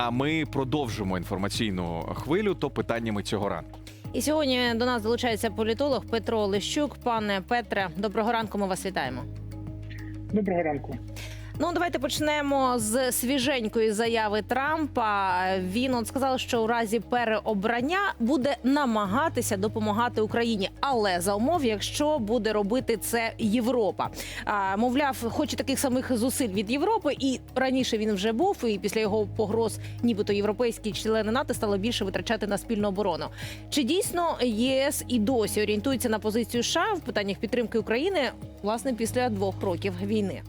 А ми продовжимо інформаційну хвилю то питаннями цього ранку. І сьогодні до нас долучається політолог Петро Лещук. Пане Петре, доброго ранку. Ми вас вітаємо. Доброго ранку. Ну, давайте почнемо з свіженької заяви Трампа. Він от сказав, що у разі переобрання буде намагатися допомагати Україні, але за умов, якщо буде робити це Європа. А, мовляв, хоче таких самих зусиль від Європи, і раніше він вже був. І після його погроз, нібито європейські члени НАТО стало більше витрачати на спільну оборону. Чи дійсно єС і досі орієнтується на позицію США в питаннях підтримки України, власне, після двох років війни?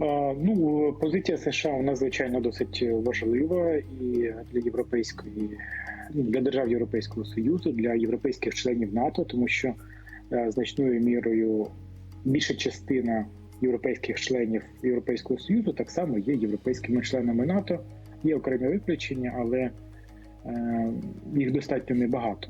Ну, позиція США вона звичайно досить важлива і для європейської ну, для держав Європейського союзу, для європейських членів НАТО, тому що е, значною мірою більша частина європейських членів Європейського союзу так само є європейськими членами НАТО. Є окремі виключення, але е, їх достатньо небагато.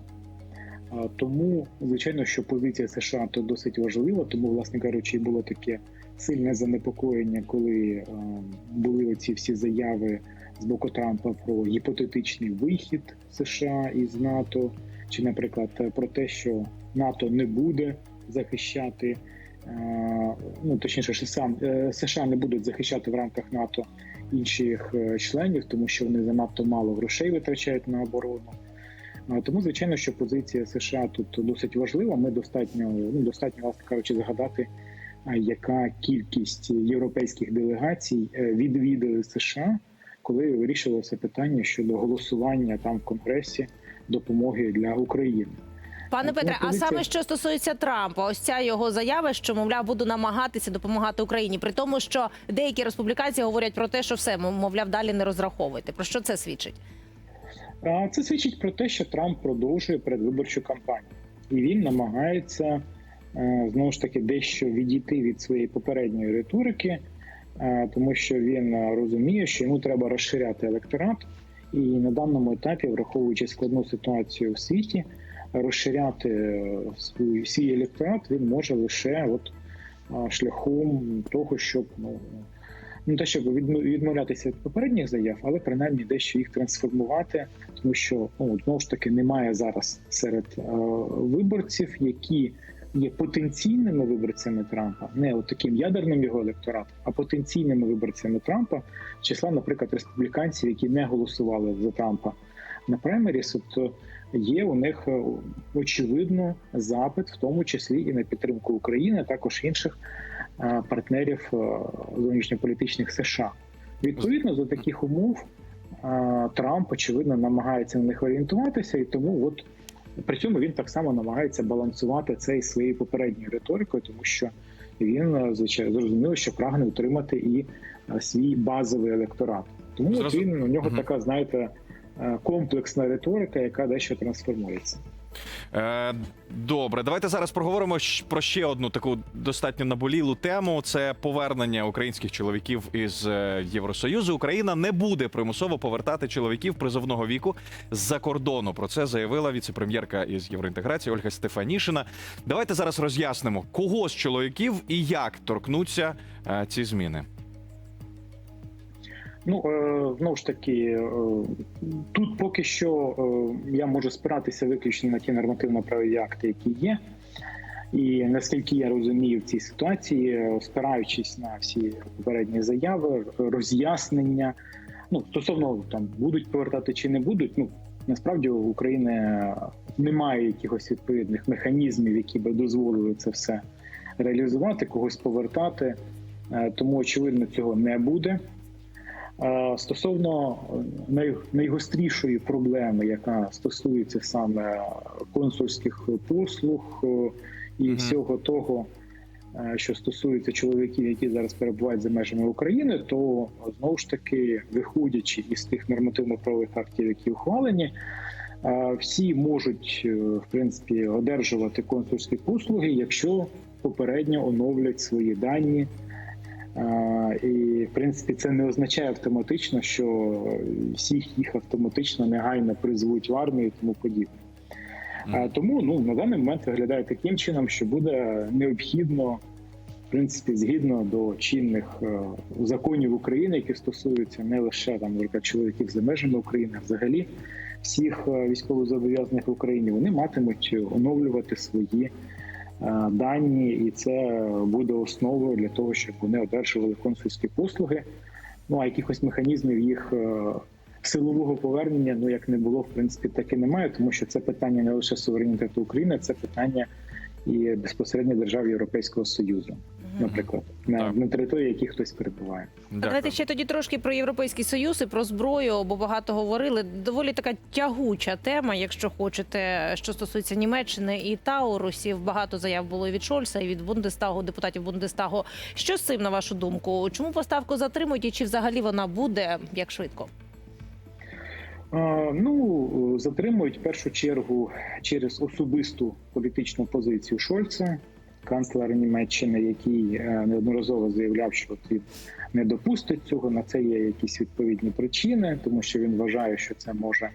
Тому, звичайно, що позиція США то досить важлива, тому, власне кажучи, було таке сильне занепокоєння, коли е, були оці всі заяви з боку Трампа про гіпотетичний вихід США із НАТО, чи, наприклад, про те, що НАТО не буде захищати, е, ну точніше, що сам е, США не будуть захищати в рамках НАТО інших членів, тому що вони занадто мало грошей витрачають на оборону. Е, Тому, звичайно, що позиція США тут досить важлива. Ми достатньо ну достатньо власне кажучи, згадати, яка кількість європейських делегацій е, відвідали США, коли вирішилося питання щодо голосування там в Конгресі допомоги для України. Пане Ну, Петре, а саме що стосується Трампа, ось ця його заява, що мовляв буду намагатися допомагати Україні, при тому, що деякі республіканці говорять про те, що все мов- мовляв, далі не розраховуйте. Про що це свідчить? Це свідчить про те, що Трамп продовжує передвиборчу кампанію, і він намагається е, знову ж таки дещо відійти від своєї попередньої риторики, е, тому що він розуміє, що йому треба розширяти електорат, і на даному етапі, враховуючи складну ситуацію в світі, розширяти е, свій, свій електорат він може лише от шляхом того, щоб ну. Не те, щоб відмо- відмовлятися від попередніх заяв, але принаймні дещо їх трансформувати, тому що ну знову ж таки немає зараз серед е, виборців, які є потенційними виборцями Трампа, не от таким ядерним його електоратом, а потенційними виборцями Трампа, числа, наприклад, республіканців, які не голосували за Трампа на праймеріс, е, є у них е, очевидно запит, в тому числі і на підтримку України, а також інших е, партнерів е, зовнішньополітичних США. Відповідно за таких умов Трамп очевидно намагається на них орієнтуватися, і тому от при цьому він так само намагається балансувати це із своєю попередньою риторикою, тому що він звичайно зрозуміло, що прагне утримати і свій базовий електорат. Тому Зразу- він у нього Мгм. така, знаєте, комплексна риторика, яка дещо трансформується. Е, добре, давайте зараз проговоримо про ще одну таку достатньо наболілу тему. Це повернення українських чоловіків із е, Євросоюзу. Україна не буде примусово повертати чоловіків призовного віку з-за кордону. Про це заявила віцепрем'єрка із євроінтеграції Ольга Стефанішина. Давайте зараз роз'яснимо, кого з чоловіків і як торкнуться е, ці зміни. Ну е, знову ж таки, е, тут поки що е, я можу спиратися виключно на ті нормативно-правові акти, які є. І наскільки я розумію в цій ситуації, спираючись на всі попередні заяви, роз'яснення, ну стосовно там будуть повертати чи не будуть, ну насправді у України немає якихось відповідних механізмів, які би дозволили це все реалізувати, когось повертати. Тому очевидно цього не буде. Стосовно е, найгострішої проблеми, яка стосується саме консульських послуг е, і всього того, е, що стосується чоловіків, які зараз перебувають за межами України, то знову ж таки, виходячи із тих нормативно-правових актів, які ухвалені, всі можуть в принципі одержувати консульські послуги, якщо попередньо оновлять свої дані. І в принципі це не означає автоматично, що всіх їх автоматично негайно призвуть в армію і тому подібне. А, Тому ну на даний момент виглядає таким чином, що буде необхідно в принципі, згідно до чинних е, законів України, які стосуються не лише там, наприклад, чоловіків за межами України, а взагалі всіх е, військовозобов'язаних в Україні, вони матимуть оновлювати свої дані, і це буде основою для того, щоб вони одержували консульські послуги. Ну а якихось механізмів їх е, силового повернення, ну як не було, в принципі, так і немає, тому що це питання не лише суверенітету України, це питання і безпосередньо держав Європейського Союзу, наприклад, на, Так. на території, які хтось перебуває. Дякую. Давайте ще тоді трошки про європейський союз і про зброю, бо багато говорили. Доволі така тягуча тема, якщо хочете, що стосується Німеччини і Таурусів. Багато заяв було і від Шольца, і від Бундестагу, депутатів Бундестагу. Що з цим на вашу думку? Чому поставку затримують і чи взагалі вона буде як швидко? А, Ну затримують в першу чергу через особисту політичну позицію Шольца, канцлера Німеччини, який е, неодноразово заявляв, що він не допустить цього. На це є якісь відповідні причини, тому що він вважає, що це може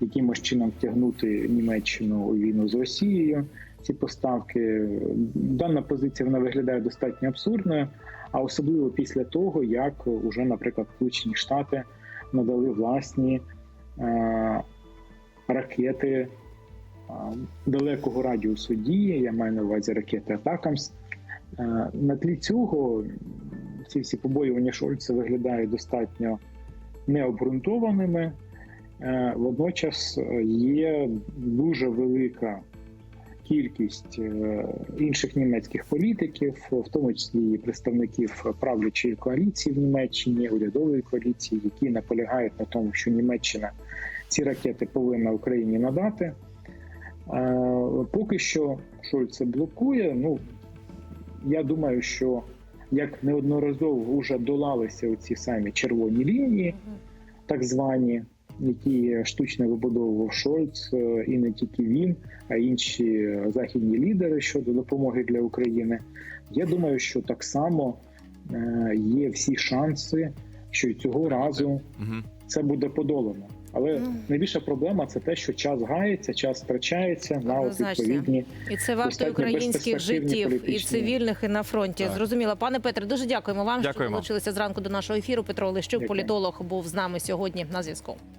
якимось чином втягнути Німеччину у війну з Росією. Ці поставки дана позиція вона виглядає достатньо абсурдною, а особливо після того, як уже, наприклад, Сполучені Штати надали власні е, ракети далекого радіусу дії. Я маю на увазі ракети Атакамс. Е, На тлі цього ці всі побоювання Шольца виглядають достатньо необґрунтованими. Е, Водночас е, є дуже велика кількість інших німецьких політиків, в тому числі представників правлячої коаліції в Німеччині, урядової коаліції, які наполягають на тому, що Німеччина ці ракети повинна Україні надати. Поки що Шольц це блокує. Ну я думаю, що як неодноразово вже долалися ці самі червоні лінії, так звані, які штучно вибудовував Шольц, е, і не тільки він, а інші західні лідери щодо допомоги для України. Я думаю, що так само е, є всі шанси, що цього разу це буде подолано. Але найбільша проблема це те, що час гається, час втрачається на от відповідні І це варто українських життів і цивільних, і на фронті. Так. Зрозуміло, пане Петре, дуже дякуємо вам, що Дякуємо. долучилися зранку до нашого ефіру. Петро Олещук, політолог, був з нами сьогодні на зв'язку.